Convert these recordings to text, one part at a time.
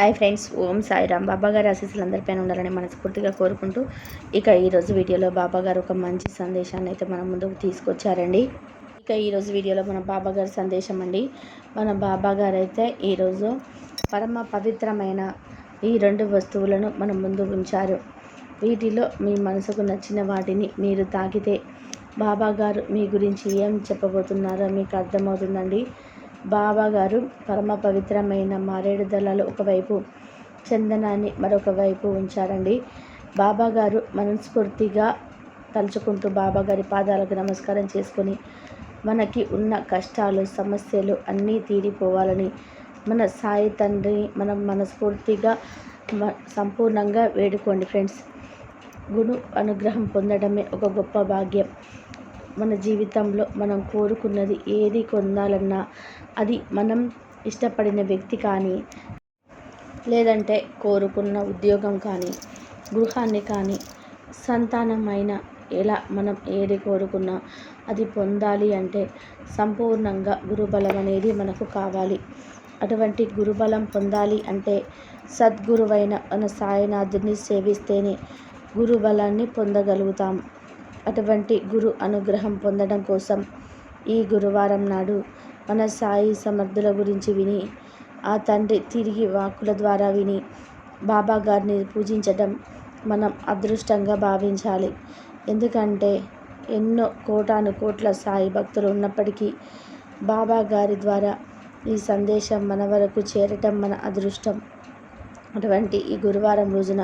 Hi friends Om Sairam. బాబా గారి ఆశీస్సులు అందరిపైన ఉండాలని మనస్ఫూర్తిగా కోరుకుంటూ ఇక ఈరోజు వీడియోలో బాబా గారు ఒక మంచి సందేశాన్ని అయితే మన ముందుకు తీసుకొచ్చారండి. ఇక ఈరోజు వీడియోలో మన బాబా గారి సందేశం అండి. మన బాబా గారు అయితే ఈరోజు పరమ పవిత్రమైన ఈ రెండు వస్తువులను మన ముందు ఉంచారు. వీటిలో మీ మనసుకు నచ్చిన వాటిని మీరు తాకితే బాబా గారు మీ గురించి ఏం చెప్పబోతున్నారో మీకు అర్థమవుతుందండి. బాబా గారు పరమ పవిత్రమైన మారేడు దళాలు ఒకవైపు చందనాన్ని మరొక వైపు ఉంచారండి. బాబాగారు మనస్ఫూర్తిగా తలుచుకుంటూ బాబాగారి పాదాలకు నమస్కారం చేసుకొని మనకి ఉన్న కష్టాలు సమస్యలు అన్నీ తీరిపోవాలని మన సాయి తండ్రి మనం మనస్ఫూర్తిగా సంపూర్ణంగా వేడుకోండి ఫ్రెండ్స్. గురు అనుగ్రహం పొందడమే ఒక గొప్ప భాగ్యం. మన జీవితంలో మనం కోరుకున్నది ఏది పొందాలన్నా అది మనం ఇష్టపడిన వ్యక్తి కానీ లేదంటే కోరుకున్న ఉద్యోగం కానీ గృహాన్ని కానీ సంతానమైన ఎలా మనం ఏది కోరుకున్నా అది పొందాలి అంటే సంపూర్ణంగా గురుబలం అనేది మనకు కావాలి. అటువంటి గురుబలం పొందాలి అంటే సద్గురువైన మన సాయినాథుని సేవిస్తేనే గురుబలాన్ని పొందగలుగుతాం. అటువంటి గురు అనుగ్రహం పొందడం కోసం ఈ గురువారం నాడు మన సాయి సమర్థుల గురించి విని ఆ తండ్రి తిరిగి వాక్కుల ద్వారా విని బాబా గారిని పూజించడం మనం అదృష్టంగా భావించాలి. ఎందుకంటే ఎన్నో కోటాను కోట్ల సాయి భక్తులు ఉన్నప్పటికీ బాబా గారి ద్వారా ఈ సందేశం మన వరకు చేరటం మన అదృష్టం. అటువంటి ఈ గురువారం రోజున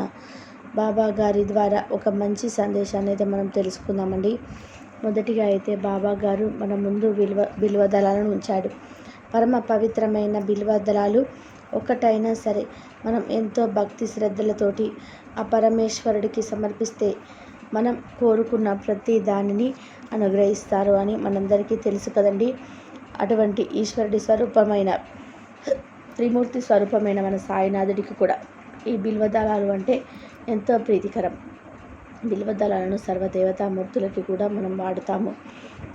బాబా గారి ద్వారా ఒక మంచి సందేశాన్ని అయితే మనం తెలుసుకుందామండి. మొదటిగా అయితే బాబా గారు మన ముందు విలువ బిల్వ దళాలను ఉంచాడు. పరమ పవిత్రమైన బిల్వ దళాలు ఒక్కటైనా సరే మనం ఎంతో భక్తి శ్రద్ధలతోటి ఆ పరమేశ్వరుడికి సమర్పిస్తే మనం కోరుకున్న ప్రతి దానిని అనుగ్రహిస్తారు అని మనందరికీ తెలుసు కదండి. అటువంటి ఈశ్వరుడి స్వరూపమైన త్రిమూర్తి స్వరూపమైన మన సాయినాథుడికి కూడా ఈ బిల్వదళాలు అంటే ఎంతో ప్రీతికరం. బిల్వదళాలను సర్వదేవతామూర్తులకి కూడా మనం వాడుతాము.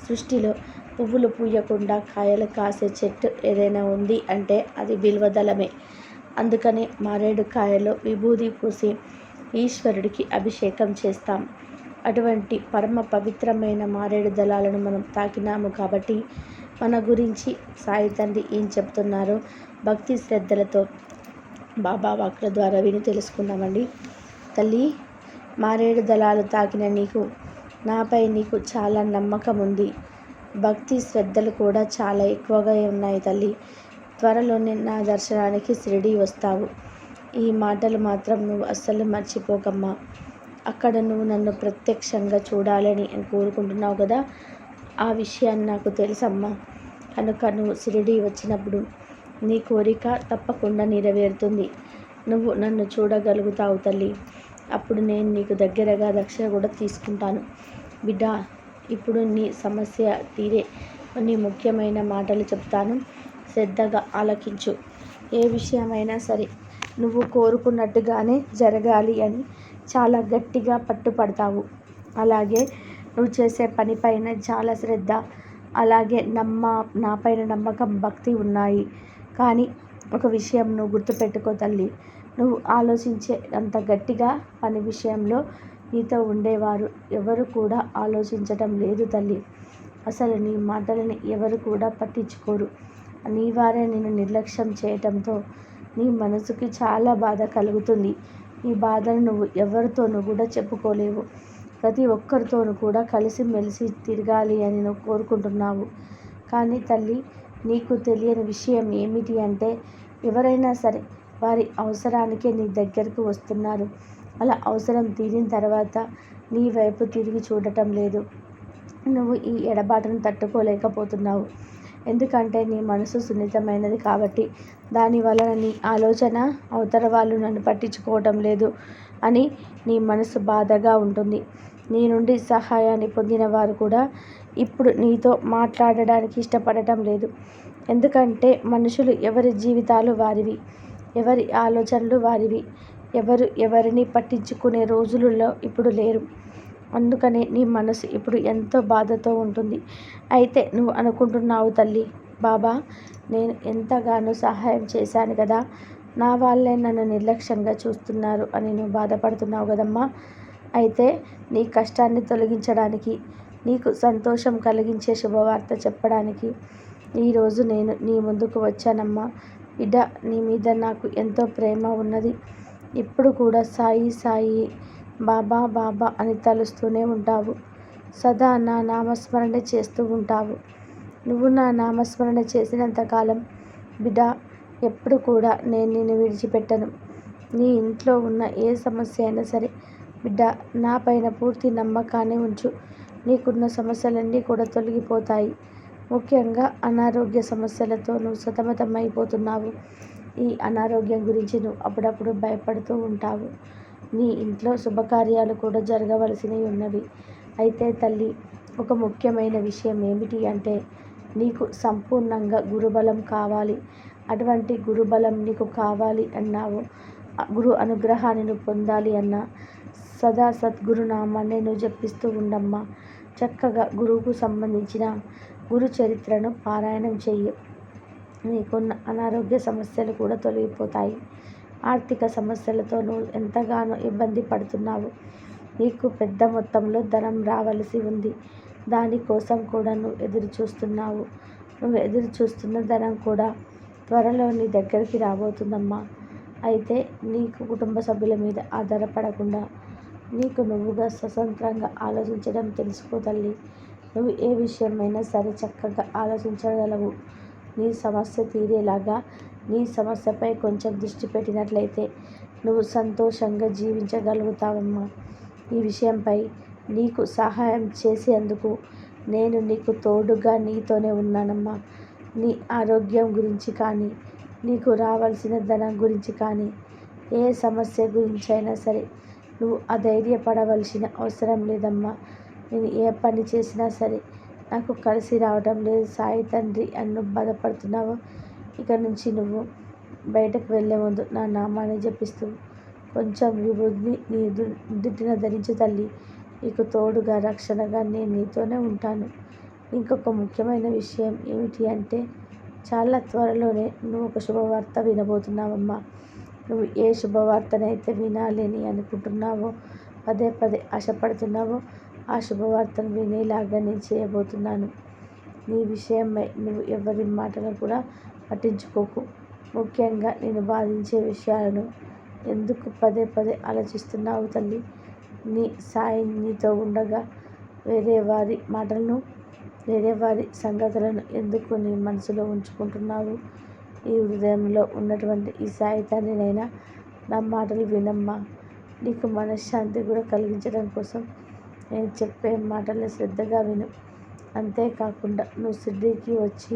సృష్టిలో పువ్వులు పూయకుండా కాయలు కాసే చెట్టు ఏదైనా ఉంది అంటే అది బిల్వదళమే అందుకనే మారేడు కాయలో విభూది పూసి ఈశ్వరుడికి అభిషేకం చేస్తాం. అటువంటి పరమ పవిత్రమైన మారేడు దళాలను మనం తాకినాము కాబట్టి మన గురించి సాయి తండ్రి ఏం చెప్తున్నారో భక్తి శ్రద్ధలతో బాబా వాక్ల ద్వారా విని తెలుసుకుందామండి. తల్లి మారేడు దళాలు తాకిన నీకు నాపై నీకు చాలా నమ్మకం ఉంది భక్తి శ్రద్ధలు కూడా చాలా ఎక్కువగా ఉన్నాయి తల్లి. త్వరలోనే నా దర్శనానికి షిరిడి వస్తావు. ఈ మాటలు మాత్రం నువ్వు అస్సలు మర్చిపోకమ్మా. అక్కడ నువ్వు నన్ను ప్రత్యక్షంగా చూడాలని కోరుకుంటున్నావు కదా? ఆ విషయాన్ని నాకు తెలుసమ్మా. కనుక నువ్వు షిరిడి వచ్చినప్పుడు నీ కోరిక తప్పకుండా నెరవేరుతుంది. నువ్వు నన్ను చూడగలుగుతావు తల్లి. అప్పుడు నేను నీకు దగ్గరగా రక్షణ కూడా తీసుకుంటాను. బిడ్డ ఇప్పుడు నీ సమస్య తీరే కొన్ని ముఖ్యమైన మాటలు చెప్తాను. శ్రద్ధగా ఆలకించు. ఏ విషయమైనా సరే నువ్వు కోరుకున్నట్టుగానే జరగాలి అని చాలా గట్టిగా పట్టుపడతావు. అలాగే నువ్వు చేసే పనిపైన చాలా శ్రద్ధ. అలాగే నమ్మ నాపైన నమ్మకం భక్తి ఉన్నాయి. కానీ ఒక విషయం నువ్వు గుర్తుపెట్టుకో తల్లి. నువ్వు ఆలోచించే అంత గట్టిగా పని విషయంలో నీతో ఉండేవారు ఎవరు కూడా ఆలోచించటం లేదు తల్లి. అసలు నీ మాటలని ఎవరు కూడా పట్టించుకోరు. నీ వారే నేను నిర్లక్ష్యం చేయటంతో నీ మనసుకి చాలా బాధ కలుగుతుంది. నీ బాధను నువ్వు ఎవరితోనూ కూడా చెప్పుకోలేవు. ప్రతి ఒక్కరితోనూ కూడా కలిసిమెలిసి తిరగాలి అని నువ్వు కోరుకుంటున్నావు. కానీ తల్లి నీకు తెలియని విషయం ఏమిటి అంటే ఎవరైనా సరే వారి అవసరానికే నీ దగ్గరకు వస్తున్నారు. అలా అవసరం తీరిన తర్వాత నీ వైపు తిరిగి చూడటం లేదు. నువ్వు ఈ ఎడబాటును తట్టుకోలేకపోతున్నావు. ఎందుకంటే నీ మనసు సున్నితమైనది కాబట్టి దాని వలన నీ ఆలోచన అవతల వాళ్ళు నన్ను పట్టించుకోవటం లేదు అని నీ మనసు బాధగా ఉంటుంది. నీ నుండి సహాయాన్ని పొందిన వారు కూడా ఇప్పుడు నీతో మాట్లాడడానికి ఇష్టపడటం లేదు. ఎందుకంటే మనుషులు ఎవరి జీవితాలు వారివి. ఎవరి ఆలోచనలు వారివి. ఎవరు ఎవరిని పట్టించుకునే రోజులలో ఇప్పుడు లేరు. అందుకనే నీ మనసు ఇప్పుడు ఎంతో బాధతో ఉంటుంది. అయితే నువ్వు అనుకుంటున్నావు తల్లి. బాబా నేను ఎంతగానో సహాయం చేశాను కదా. నా వాళ్ళే నన్ను నిర్లక్ష్యంగా చూస్తున్నారు అని నువ్వు బాధపడుతున్నావు కదమ్మా. అయితే నీ కష్టాన్ని తొలగించడానికి నీకు సంతోషం కలిగించే శుభవార్త చెప్పడానికి ఈరోజు నేను నీ ముందుకు వచ్చానమ్మా. బిడ్డ నీ మీద నాకు ఎంతో ప్రేమ ఉన్నది. ఇప్పుడు కూడా సాయి సాయి బాబా బాబా అని తలుస్తూనే ఉంటావు. సదా నా నామస్మరణ చేస్తూ ఉంటావు. నువ్వు నా నామస్మరణ చేసినంతకాలం బిడ్డ ఎప్పుడు కూడా నేను నిన్ను విడిచిపెట్టను. నీ ఇంట్లో ఉన్న ఏ సమస్య అయినా సరే బిడ్డ నా పైన పూర్తి నమ్మకాన్ని ఉంచు. నీకున్న సమస్యలన్నీ కూడా తొలగిపోతాయి. ముఖ్యంగా అనారోగ్య సమస్యలతో నువ్వు సతమతం అయిపోతున్నావు ఈ అనారోగ్యం గురించి నువ్వు అప్పుడప్పుడు భయపడుతూ ఉంటావు. నీ ఇంట్లో శుభకార్యాలు కూడా జరగవలసినవి ఉన్నవి. అయితే తల్లి ఒక ముఖ్యమైన విషయం ఏమిటి అంటే నీకు సంపూర్ణంగా గురుబలం కావాలి. అటువంటి గురుబలం నీకు కావాలి అన్నావు. గురు అనుగ్రహాన్ని నువ్వు పొందాలి అన్నా. సదా సద్గురునామాన్ని నువ్వు జపిస్తూ ఉండమ్మా. చక్కగా గురువుకు సంబంధించిన గురు చరిత్రను పారాయణం చెయ్యి. నీకున్న అనారోగ్య సమస్యలు కూడా తొలగిపోతాయి. ఆర్థిక సమస్యలతో నువ్వు ఎంతగానో ఇబ్బంది పడుతున్నావు. నీకు పెద్ద మొత్తంలో ధనం రావలసి ఉంది. దానికోసం కూడా నువ్వు ఎదురు చూస్తున్నావు నువ్వు ఎదురు చూస్తున్న ధనం కూడా త్వరలో నీ దగ్గరికి రాబోతుందమ్మా. అయితే నీకు కుటుంబ సభ్యుల మీద ఆధారపడకుండా నీకు నువ్వుగా స్వతంత్రంగా ఆలోచించడం తెలుసుకో తల్లి. నువ్వు ఏ విషయమైనా సరే చక్కగా ఆలోచించగలవు. నీ సమస్య తీరేలాగా నీ సమస్యపై కొంచెం దృష్టి పెట్టినట్లయితే నువ్వు సంతోషంగా జీవించగలుగుతావమ్మా. ఈ విషయంపై నీకు సహాయం చేసేందుకు నేను నీకు తోడుగా నీతోనే ఉన్నానమ్మా. నీ ఆరోగ్యం గురించి కానీ నీకు రావాల్సిన ధనం గురించి కానీ ఏ సమస్య గురించి అయినా సరే నువ్వు అధైర్యపడవలసిన అవసరం లేదమ్మా. నేను ఏ పని చేసినా సరే నాకు కలిసి రావడం లేదు. సాయి తండ్రి అని నువ్వు బాధపడుతున్నావో? ఇక నుంచి నువ్వు బయటకు వెళ్ళే ముందు నా నామాన్ని జపిస్తూ కొంచెం విభూతిని నీ దుడ్డిన ధరించు తల్లి నీకు తోడుగా రక్షణగా నేను నీతోనే ఉంటాను. ఇంకొక ముఖ్యమైన విషయం ఏమిటి అంటే చాలా త్వరలోనే నువ్వు ఒక శుభవార్త వినబోతున్నావమ్మా. నువ్వు ఏ శుభవార్తనైతే వినాలని అనుకుంటున్నావో పదే పదే ఆశపడుతున్నావో ఆ శుభవార్తను వినేలాగా నేను చేయబోతున్నాను. నీ విషయమై నువ్వు ఎవరి మాటలు కూడా పట్టించుకోకు. ముఖ్యంగా నేను బాధించే విషయాలను. ఎందుకు పదే పదే ఆలోచిస్తున్నావు తల్లి? నీ సాయి నీతో ఉండగా వేరే వారి మాటలను వేరే వారి సంగతులను ఎందుకు నీ మనసులో ఉంచుకుంటున్నావు? ఈ హృదయంలో ఉన్నటువంటి ఈ సాయి తండ్రినైనా నా మాటలు వినమ్మా. నీకు మనశ్శాంతి కూడా కలిగించడం కోసం నేను చెప్పే మాటలు శ్రద్ధగా విను. అంతేకాకుండా నువ్వు సిడ్డీకి వచ్చి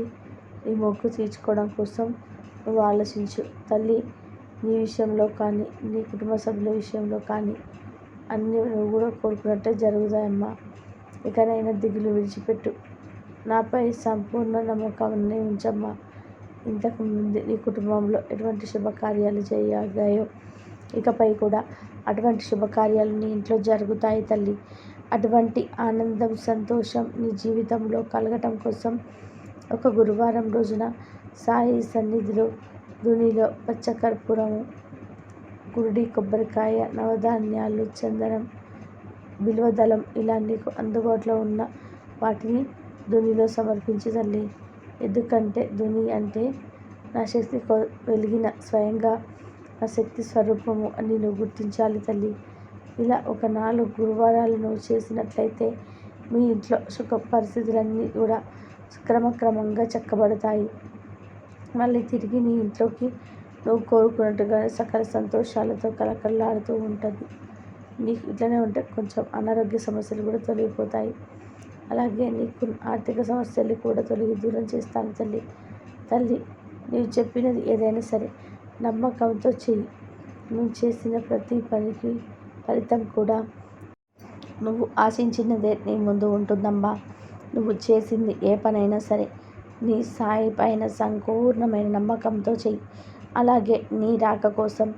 నీ మొక్కు తీర్చుకోవడం కోసం నువ్వు ఆలోచించు. తల్లి నీ విషయంలో కానీ నీ కుటుంబ సభ్యుల విషయంలో కానీ అన్నీ నువ్వు కూడా కోరుకున్నట్టే జరుగుతాయమ్మా. ఇకనైనా దిగులు విడిచిపెట్టు. నాపై సంపూర్ణ నమ్మకాన్ని ఉంచమ్మా. ఇంతకు ముందు నీ కుటుంబంలో ఎటువంటి శుభకార్యాలు చేయగాయో ఇకపై కూడా అటువంటి శుభకార్యాలు నీ ఇంట్లో జరుగుతాయి తల్లి. అటువంటి ఆనందం సంతోషం నీ జీవితంలో కలగటం కోసం ఒక గురువారం రోజున సాయి సన్నిధిలో దునిలో పచ్చకర్పూరము కురుడి కొబ్బరికాయ నవధాన్యాలు చందనం బిల్వదళం ఇలా నీకు అందుబాటులో ఉన్న వాటిని దునిలో సమర్పించి తల్లి. ఎందుకంటే దుని అంటే నా శక్తి వెలిగిన స్వయంగా నా శక్తి స్వరూపము అని నువ్వు గుర్తించాలి తల్లి. ఇలా ఒక నాలుగు గురువారాలు నువ్వు చేసినట్లయితే మీ ఇంట్లో సుఖ పరిస్థితులన్నీ కూడా క్రమక్రమంగా చక్కబడతాయి. మళ్ళీ తిరిగి నీ ఇంట్లోకి నువ్వు కోరుకున్నట్టుగా సకల సంతోషాలతో కలకల్లాడుతూ ఉంటుంది. నీకు ఇట్లనే ఉంటే కొంచెం అనారోగ్య సమస్యలు కూడా తొలగిపోతాయి. అలాగే నీకు ఆర్థిక సమస్యలు కూడా తొలగి దూరం చేస్తాను తల్లి. తల్లి నీవు చెప్పినది ఏదైనా సరే నమ్మకంతో చెయ్యి. నువ్వు చేసిన ప్రతి పనికి ఫలితం కూడా నువ్వు ఆశించినదే నీ ముందు ఉంటుందమ్మా. నువ్వు చేసింది ఏ పనైనా సరే. నీ సాయి పైన సంపూర్ణమైన నమ్మకంతో చెయ్యి. అలాగే నీ రాక కోసం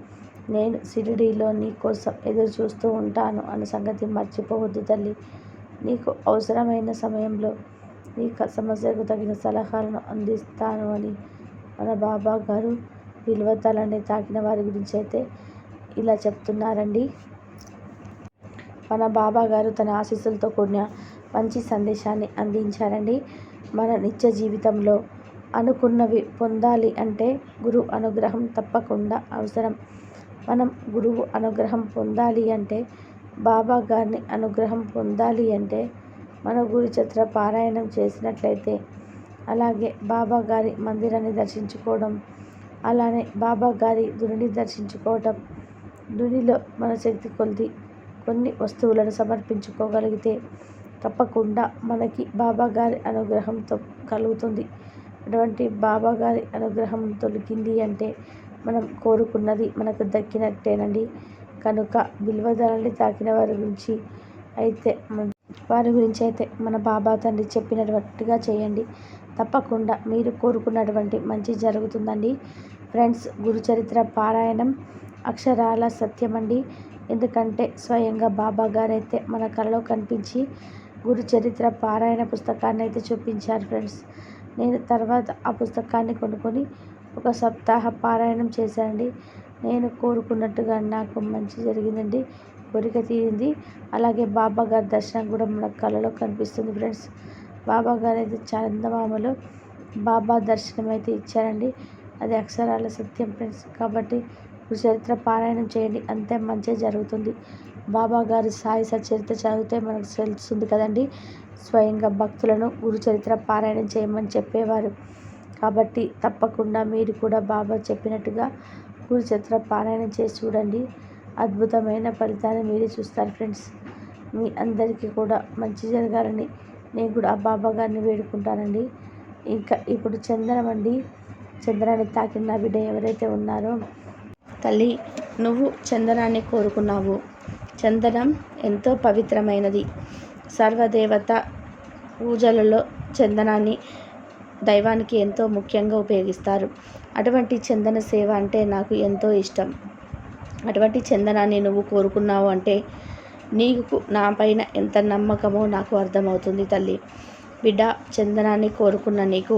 నేను షిరిడీలో నీ కోసం ఎదురు చూస్తూ ఉంటాను అన్న సంగతి మర్చిపోవద్దు తల్లి. నీకు అవసరమైన సమయంలో నీ సమస్యకు తగిన సలహాలను అందిస్తాను అని మన బాబా గారు విలువ తలని తాకిన వారి గురించి అయితే ఇలా చెప్తున్నారండి. మన బాబా గారు తన ఆశీస్సులతో కూడిన మంచి సందేశాన్ని అందించారండి. మన నిత్య జీవితంలో అనుకున్నవి పొందాలి అంటే గురు అనుగ్రహం తప్పకుండా అవసరం. మనం గురువు అనుగ్రహం పొందాలి అంటే బాబా గారిని అనుగ్రహం పొందాలి అంటే మన గురుచత్ర పారాయణం చేసినట్లయితే అలాగే బాబా గారి మందిరాన్ని దర్శించుకోవడం అలానే బాబా గారి దునిని దర్శించుకోవటం దునిలో మన శక్తి కొలిది కొన్ని వస్తువులను సమర్పించుకోగలిగితే తప్పకుండా మనకి బాబా గారి అనుగ్రహంతో కలుగుతుంది. అటువంటి బాబా గారి అనుగ్రహం తొలగింది అంటే మనం కోరుకున్నది మనకు దక్కినట్టేనండి. కనుక బిల్వదలని తాకిన వారి గురించి అయితే వారి గురించి అయితే మన బాబా తండ్రి చెప్పినటువంటిగా చేయండి. తప్పకుండా మీరు కోరుకున్నటువంటి మంచి జరుగుతుందండి. ఫ్రెండ్స్ గురుచరిత్ర పారాయణం అక్షరాల సత్యమండి. ఎందుకంటే స్వయంగా బాబా గారైతే మన కళలో కనిపించి గురు చరిత్ర పారాయణ పుస్తకాన్ని అయితే చూపించారు ఫ్రెండ్స్. నేను తర్వాత ఆ పుస్తకాన్ని కొనుక్కొని ఒక సప్తాహ పారాయణం చేశానండి. నేను కోరుకున్నట్టుగా నాకు మంచి జరిగిందండి. కోరిక తీరింది. అలాగే బాబా గారి దర్శనం కూడా మన కళలో కనిపిస్తుంది ఫ్రెండ్స్. బాబా గారు అయితే చందమామలో బాబా దర్శనం అయితే ఇచ్చారండి. అది అక్షరాల సత్యం ఫ్రెండ్స్. కాబట్టి చరిత్ర పారాయణం చేయండి. అంతే మంచి జరుగుతుంది. బాబా గారి సాయి సచరిత్ర చదివితే మనకు తెలుస్తుంది కదండి. స్వయంగా భక్తులను గురు చరిత్ర పారాయణం చేయమని చెప్పేవారు. కాబట్టి తప్పకుండా మీరు కూడా బాబా చెప్పినట్టుగా గురు చరిత్ర పారాయణం చేసి చూడండి. అద్భుతమైన ఫలితాన్ని మీరే చూస్తారు ఫ్రెండ్స్. మీ అందరికీ కూడా మంచి జరగాలని నేను కూడా ఆ బాబా గారిని వేడుకుంటానండి. ఇంకా ఇప్పుడు చందనం అండి. చందనాన్ని తాకిన బిడ్డ ఎవరైతే ఉన్నారో తల్లి నువ్వు చందనాన్ని కోరుకున్నావు. చందనం ఎంతో పవిత్రమైనది. సర్వదేవత పూజలలో చందనాన్ని దైవానికి ఎంతో ముఖ్యంగా ఉపయోగిస్తారు. అటువంటి చందన సేవ అంటే నాకు ఎంతో ఇష్టం. అటువంటి చందనాన్ని నువ్వు కోరుకున్నావు అంటే నీకు నా పైన ఎంత నమ్మకమో నాకు అర్థమవుతుంది తల్లి. బిడ్డ చందనాన్ని కోరుకున్న నీకు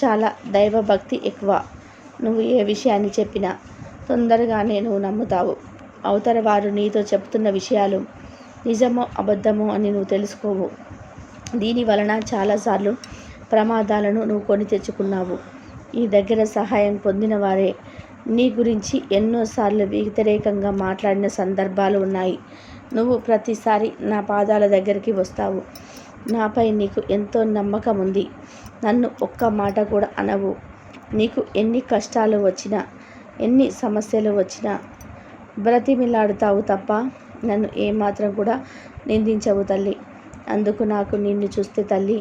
చాలా దైవభక్తి ఎక్కువ. నువ్వు ఏ విషయాన్ని చెప్పినా తొందరగానే నువ్వు నమ్ముతావు. అవతల వారు నీతో చెప్తున్న విషయాలు నిజమో అబద్ధమో అని నువ్వు తెలుసుకోవు. దీని వలన చాలాసార్లు ప్రమాదాలను నువ్వు కొని తెచ్చుకున్నావు. ఈ దగ్గర సహాయం పొందిన వారే నీ గురించి ఎన్నోసార్లు వ్యతిరేకంగా మాట్లాడిన సందర్భాలు ఉన్నాయి. నువ్వు ప్రతిసారి నా పాదాల దగ్గరికి వస్తావు. నాపై నీకు ఎంతో నమ్మకం ఉంది నన్ను ఒక్క మాట కూడా అనవు. నీకు ఎన్ని కష్టాలు వచ్చినా ఎన్ని సమస్యలు వచ్చినా బ్రతిమిలాడుతావు తప్ప నన్ను ఏమాత్రం కూడా నిందించవు తల్లి. అందుకు నాకు నిన్ను చూస్తే తల్లి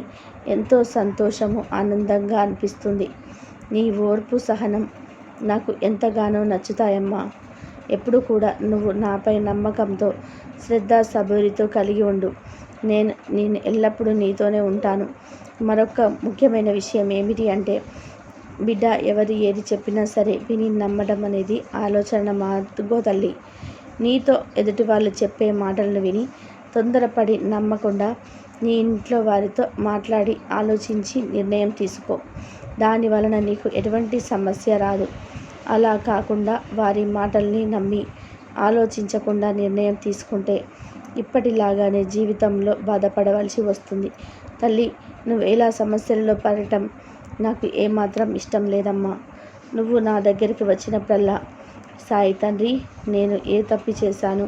ఎంతో సంతోషము ఆనందంగా అనిపిస్తుంది. నీ ఓర్పు సహనం నాకు ఎంతగానో నచ్చుతాయమ్మా. ఎప్పుడు కూడా నువ్వు నాపై నమ్మకంతో శ్రద్ధ సబూరితో కలిగి ఉండు. నేను నేను ఎల్లప్పుడూ నీతోనే ఉంటాను. మరొక ముఖ్యమైన విషయం ఏమిటి అంటే బిడ్డ ఎవరు ఏది చెప్పినా సరే విని నమ్మడం అనేది ఆలోచన మార్గో తల్లి. నీతో ఎదుటి వాళ్ళు చెప్పే మాటలను విని తొందరపడి నమ్మకుండా నీ ఇంట్లో వారితో మాట్లాడి ఆలోచించి నిర్ణయం తీసుకో. దాని వలన నీకు ఎటువంటి సమస్య రాదు. అలా కాకుండా వారి మాటల్ని నమ్మి ఆలోచించకుండా నిర్ణయం తీసుకుంటే ఇప్పటిలాగానే జీవితంలో బాధపడవలసి వస్తుంది. తల్లి నువ్వు ఎలా సమస్యల్లో పడటం నాకు ఏమాత్రం ఇష్టం లేదమ్మా. నువ్వు నా దగ్గరికి వచ్చినప్పుడల్లా సాయి తండ్రి నేను ఏ తప్పు చేశాను?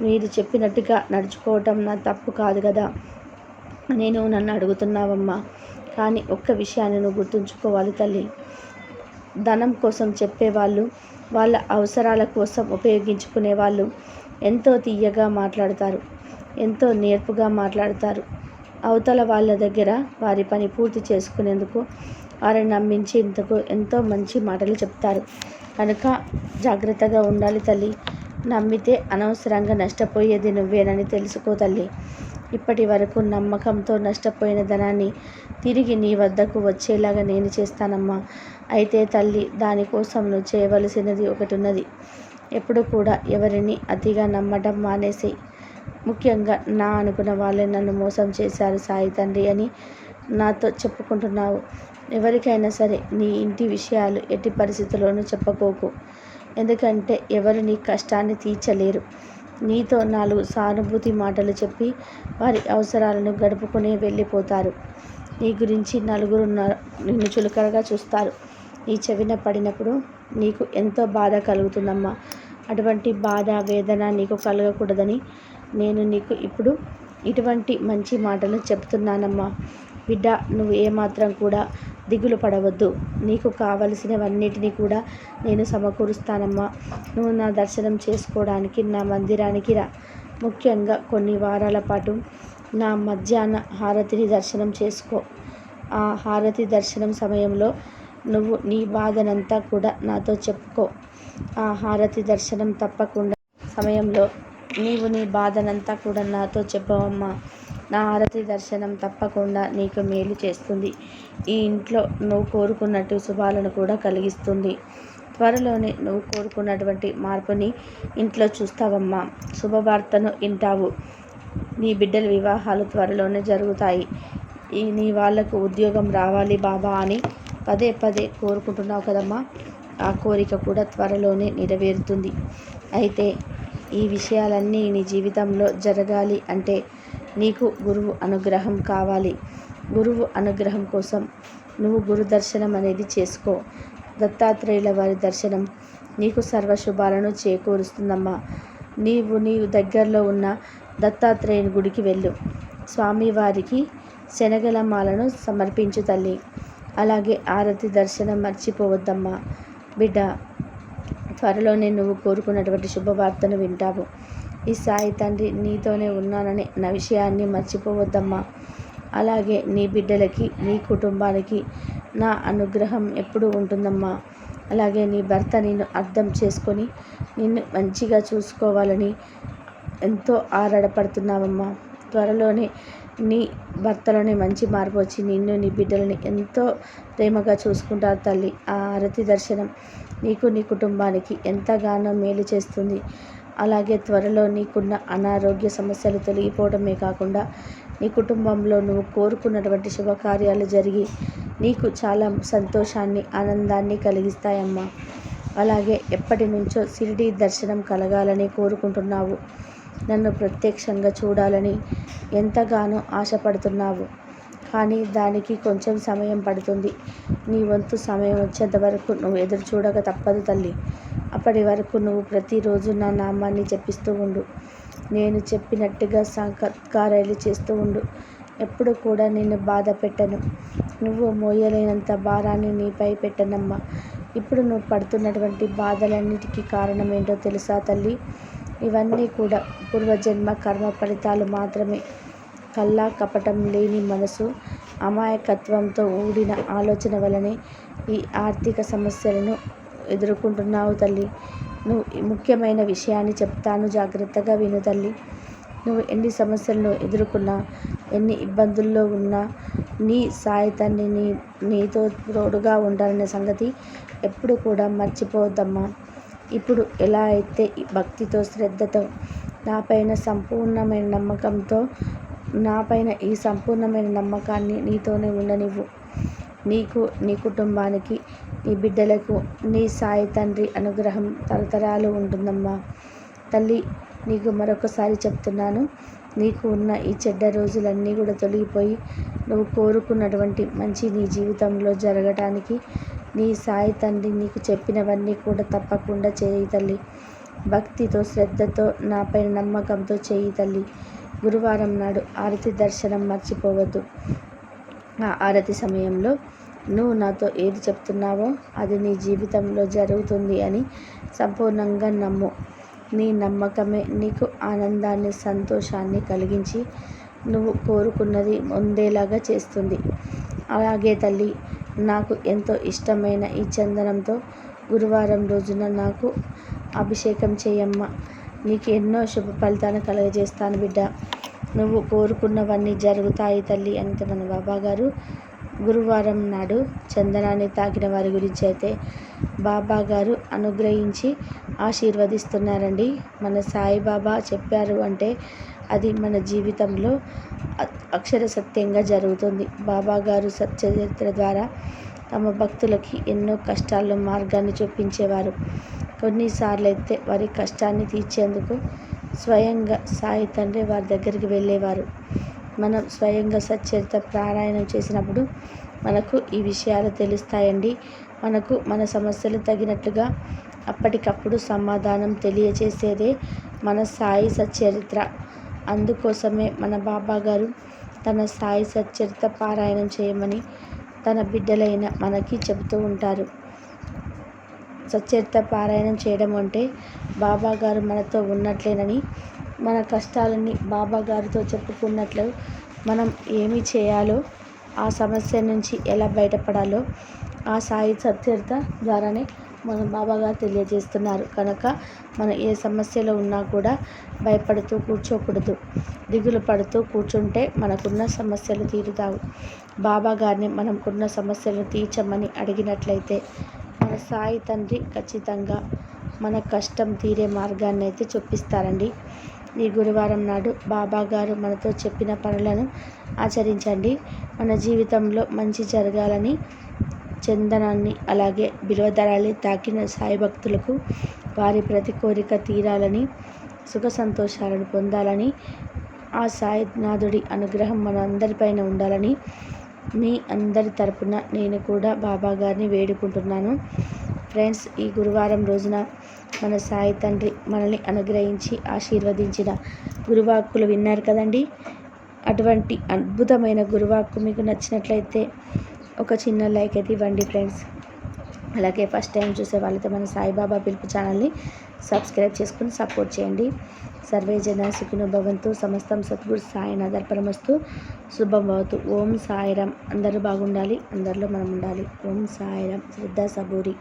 మీరు చెప్పినట్టుగా నడుచుకోవటం నా తప్పు కాదు కదా నేను నన్ను అడుగుతున్నావమ్మా. కానీ ఒక్క విషయాన్ని నువ్వు గుర్తుంచుకోవాలి తల్లి. ధనం కోసం చెప్పేవాళ్ళు వాళ్ళ అవసరాల కోసం ఉపయోగించుకునే వాళ్ళు ఎంతో తీయగా మాట్లాడతారు ఎంతో నేర్పుగా మాట్లాడతారు. అవతల వాళ్ళ దగ్గర వారి పని పూర్తి చేసుకునేందుకు వారిని నమ్మించి ఇంతకు ఎంతో మంచి మాటలు చెప్తారు. కనుక జాగ్రత్తగా ఉండాలి తల్లి. నమ్మితే అనవసరంగా నష్టపోయేది నువ్వేనని తెలుసుకో తల్లి. ఇప్పటి వరకు నమ్మకంతో నష్టపోయిన ధనాన్ని తిరిగి నీ వద్దకు వచ్చేలాగా నేను చేస్తానమ్మా. అయితే తల్లి దానికోసం నువ్వు చేయవలసినది ఒకటి ఉన్నది. ఎప్పుడు కూడా ఎవరిని అతిగా నమ్మటం మానేసి ముఖ్యంగా నా అనుకున్న వాళ్ళే నన్ను మోసం చేశారు సాయి తండ్రి అని నాతో చెప్పుకుంటున్నావు. ఎవరికైనా సరే నీ ఇంటి విషయాలు ఎట్టి పరిస్థితుల్లోనూ చెప్పుకోకు ఎందుకంటే ఎవరు నీ కష్టాన్ని తీర్చలేరు. నీతో నాలుగు సానుభూతి మాటలు చెప్పి వారి అవసరాలను గడుపుకునే వెళ్ళిపోతారు. నీ గురించి నలుగురు నిన్ను చులకరగా చూస్తారు. నీ చెవిన పడినప్పుడు నీకు ఎంతో బాధ కలుగుతుందమ్మా. అటువంటి బాధ వేదన నీకు కలగకూడదని నేను నీకు ఇప్పుడు ఇటువంటి మంచి మాటలు చెప్తున్నానమ్మా. బిడ్డ నువ్వు ఏమాత్రం కూడా దిగులు పడవద్దు. నీకు కావలసినవన్నిటినీ కూడా నేను సమకూరుస్తానమ్మా. నువ్వు నా దర్శనం చేసుకోవడానికి నా మందిరానికి రా. ముఖ్యంగా కొన్ని వారాల పాటు నా మధ్యాహ్న హారతిని దర్శనం చేసుకో. ఆ హారతి దర్శనం సమయంలో నువ్వు నీ బాధనంతా కూడా నాతో చెప్పుకో. ఆ హారతి దర్శనం తప్పకుండా సమయంలో నీవు నీ బాధనంతా కూడా నాతో చెప్పవమ్మా. నా ఆరతి దర్శనం తప్పకుండా నీకు మేలు చేస్తుంది. ఈ ఇంట్లో నువ్వు కోరుకున్నట్టు శుభాలను కూడా కలిగిస్తుంది. త్వరలోనే నువ్వు కోరుకున్నటువంటి మార్పుని ఇంట్లో చూస్తావమ్మా. శుభవార్తను వింటావు. నీ బిడ్డల వివాహాలు త్వరలోనే జరుగుతాయి. ఈ నీ వాళ్ళకు ఉద్యోగం రావాలి బాబా అని పదే పదే కోరుకుంటున్నావు కదమ్మా. ఆ కోరిక కూడా త్వరలోనే నెరవేరుతుంది. అయితే ఈ విషయాలన్నీ నీ జీవితంలో జరగాలి అంటే నీకు గురువు అనుగ్రహం కావాలి. గురువు అనుగ్రహం కోసం నువ్వు గురు దర్శనం అనేది చేసుకో. దత్తాత్రేయుల వారి దర్శనం నీకు సర్వశుభాలను చేకూరుస్తుందమ్మా. నీవు నీవు దగ్గరలో ఉన్న దత్తాత్రేయుని గుడికి వెళ్ళు. స్వామివారికి శనగల మాలను సమర్పించు తల్లి. అలాగే ఆరతి దర్శనం మర్చిపోవద్దమ్మా. బిడ్డ త్వరలోనే నువ్వు కోరుకున్నటువంటి శుభవార్తను వింటావు. ఈ సాయి తండ్రి నీతోనే ఉన్నానని నా విషయాన్ని మర్చిపోవద్దమ్మా. అలాగే నీ బిడ్డలకి నీ కుటుంబానికి నా అనుగ్రహం ఎప్పుడూ ఉంటుందమ్మా. అలాగే నీ భర్త నిన్ను అర్థం చేసుకొని నిన్ను మంచిగా చూసుకోవాలని ఎంతో ఆరాడపడుతున్నావమ్మా. త్వరలోనే నీ భర్తలోనే మంచి మార్పు వచ్చి నిన్ను నీ బిడ్డలని ఎంతో ప్రేమగా చూసుకుంటారు తల్లి. ఆ అరతి దర్శనం నీకు నీ కుటుంబానికి ఎంతగానో మేలు చేస్తుంది. అలాగే త్వరలో నీకున్న అనారోగ్య సమస్యలు తొలగిపోవడమే కాకుండా నీ కుటుంబంలో నువ్వు కోరుకున్నటువంటి శుభకార్యాలు జరిగి నీకు చాలా సంతోషాన్ని ఆనందాన్ని కలిగిస్తాయమ్మా. అలాగే ఎప్పటి నుంచో షిరిడి దర్శనం కలగాలని కోరుకుంటున్నావు. నన్ను ప్రత్యక్షంగా చూడాలని ఎంతగానో ఆశపడుతున్నావు. కానీ దానికి కొంచెం సమయం పడుతుంది. నీ వంతు సమయం వచ్చేంత వరకు నువ్వు ఎదురు చూడక తప్పదు తల్లి. అప్పటి వరకు నువ్వు ప్రతిరోజు నా నామాన్ని జపిస్తూ ఉండు. నేను చెప్పినట్టుగా సాక్షాత్కారాలు చేస్తూ ఉండు. ఎప్పుడు కూడా నిన్ను బాధ పెట్టను. నువ్వు మోయలేనంత భారాన్ని నీపై పెట్టనమ్మా. ఇప్పుడు నువ్వు పడుతున్నటువంటి బాధలన్నిటికీ కారణం ఏంటో తెలుసా తల్లి? ఇవన్నీ కూడా పూర్వజన్మ కర్మ ఫలితాలు మాత్రమే. కల్లా కపటం లేని మనసు అమాయకత్వంతో ఊడిన ఆలోచన వలనే ఈ ఆర్థిక సమస్యలను ఎదుర్కొంటున్నావు తల్లి. నువ్వు ముఖ్యమైన విషయాన్ని చెప్తాను జాగ్రత్తగా విను తల్లి. నువ్వు ఎన్ని సమస్యలను ఎదుర్కొన్నా ఎన్ని ఇబ్బందుల్లో ఉన్నా నీ సాయితాన్ని నీ నీతో తోడుగా ఉండాలనే సంగతి ఎప్పుడు కూడా మర్చిపోవద్దమ్మా. ఇప్పుడు ఎలా అయితే భక్తితో శ్రద్ధతో నాపైన సంపూర్ణమైన నమ్మకంతో నాపైన ఈ సంపూర్ణమైన నమ్మకాన్ని నీతోనే ఉండనివ్వు. నీకు నీ కుటుంబానికి నీ బిడ్డలకు నీ సాయి తండ్రి అనుగ్రహం తరతరాలు ఉంటుందమ్మా. తల్లి నీకు మరొకసారి చెప్తున్నాను. నీకు ఉన్న ఈ చెడ్డ రోజులన్నీ కూడా తొలగిపోయి నువ్వు కోరుకున్నటువంటి మంచి నీ జీవితంలో జరగటానికి నీ సాయి తండ్రి నీకు చెప్పినవన్నీ కూడా తప్పకుండా చేయి తల్లి. భక్తితో శ్రద్ధతో నాపై నమ్మకంతో చేయి తల్లి. గురువారం నాడు ఆరతి దర్శనం మర్చిపోవద్దు. ఆ ఆరతి సమయంలో నువ్వు నాతో ఏది చెప్తున్నావో అది నీ జీవితంలో జరుగుతుంది అని సంపూర్ణంగా నమ్ము. నీ నమ్మకమే నీకు ఆనందాన్ని సంతోషాన్ని కలిగించి నువ్వు కోరుకున్నది పొందేలాగా చేస్తుంది. అలాగే తల్లి నాకు ఎంతో ఇష్టమైన ఈ చందనంతో గురువారం రోజున నాకు అభిషేకం చేయమ్మ. నీకు ఎన్నో శుభ ఫలితాలు కలగజేస్తాను బిడ్డ. నువ్వు కోరుకున్నవన్నీ జరుగుతాయి తల్లి అంత మన బాబాగారు గురువారం నాడు చందనాన్ని తాకిన వారి గురించి అయితే బాబా గారు అనుగ్రహించి ఆశీర్వదిస్తున్నారండి. మన సాయిబాబా చెప్పారు అంటే అది మన జీవితంలో అక్షర సత్యంగా జరుగుతుంది. బాబా గారు సత్యచరిత్ర ద్వారా తమ భక్తులకి ఎన్నో కష్టాల్లో మార్గాన్ని చూపించేవారు. కొన్నిసార్లు అయితే వారి కష్టాన్ని తీర్చేందుకు స్వయంగా సాయి తండ్రి వారి దగ్గరికి వెళ్ళేవారు. మనం స్వయంగా సచ్చరిత ప్రారాయణం చేసినప్పుడు మనకు ఈ విషయాలు తెలుస్తాయండి. మనకు మన సమస్యలు తగినట్లుగా అప్పటికప్పుడు సమాధానం తెలియచేసేదే మన సాయి సచ్చరిత్ర. అందుకోసమే మన బాబా గారు తన సాయి సచ్చరిత పారాయణం చేయమని తన బిడ్డలైన మనకి చెబుతూ ఉంటారు. సచ్చరిత పారాయణం చేయడం అంటే బాబా గారు మనతో ఉన్నట్లేనని మన కష్టాలని బాబా గారితో చెప్పుకున్నట్లు మనం ఏమి చేయాలో ఆ సమస్య నుంచి ఎలా బయటపడాలో ఆ సాయి సత్యత ద్వారానే మన బాబాగారు తెలియజేస్తున్నారు. కనుక మనం ఏ సమస్యలో ఉన్నా కూడా భయపడుతూ కూర్చోకూడదు. దిగులు పడుతూ కూర్చుంటే మనకున్న సమస్యలు తీరుతావు. బాబాగారిని మనకున్న సమస్యలను తీర్చమని అడిగినట్లయితే మన సాయి తండ్రి ఖచ్చితంగా మన కష్టం తీరే మార్గాన్ని అయితే చూపిస్తారండి. ఈ గురువారం నాడు బాబా గారు మనతో చెప్పిన పనులను ఆచరించండి. మన జీవితంలో మంచి జరగాలని చందనాన్ని అలాగే బిల్వదళాన్ని తాకిన సాయి భక్తులకు వారి ప్రతి కోరిక తీరాలని సుఖ సంతోషాలను పొందాలని ఆ సాయినాథుడి అనుగ్రహం మన అందరిపైన ఉండాలని మీ అందరి తరపున నేను కూడా బాబా గారిని వేడుకుంటున్నాను. ఫ్రెండ్స్ ఈ గురువారం రోజున మన సాయి తండ్రి మనల్ని అనుగ్రహించి ఆశీర్వదించిన గురువాక్కులు విన్నారు కదండి? అటువంటి అద్భుతమైన గురువాక్కు మీకు నచ్చినట్లయితే ఒక చిన్న లైక్ అయితే ఇవ్వండి ఫ్రెండ్స్. అలాగే ఫస్ట్ టైం చూసే వాళ్ళతో మన సాయిబాబా పిలుపు ఛానల్ని సబ్స్క్రైబ్ చేసుకుని సపోర్ట్ చేయండి. సర్వే జన సుఖినో భవంతు సమస్తం సద్గురు సాయి నదర్పరమస్తు శుభం భవతు. ఓం సాయిరామ్ అందరూ బాగుండాలి అందరిలో మనం ఉండాలి. ఓం సాయిరామ్ శ్రద్ధ సబూరి.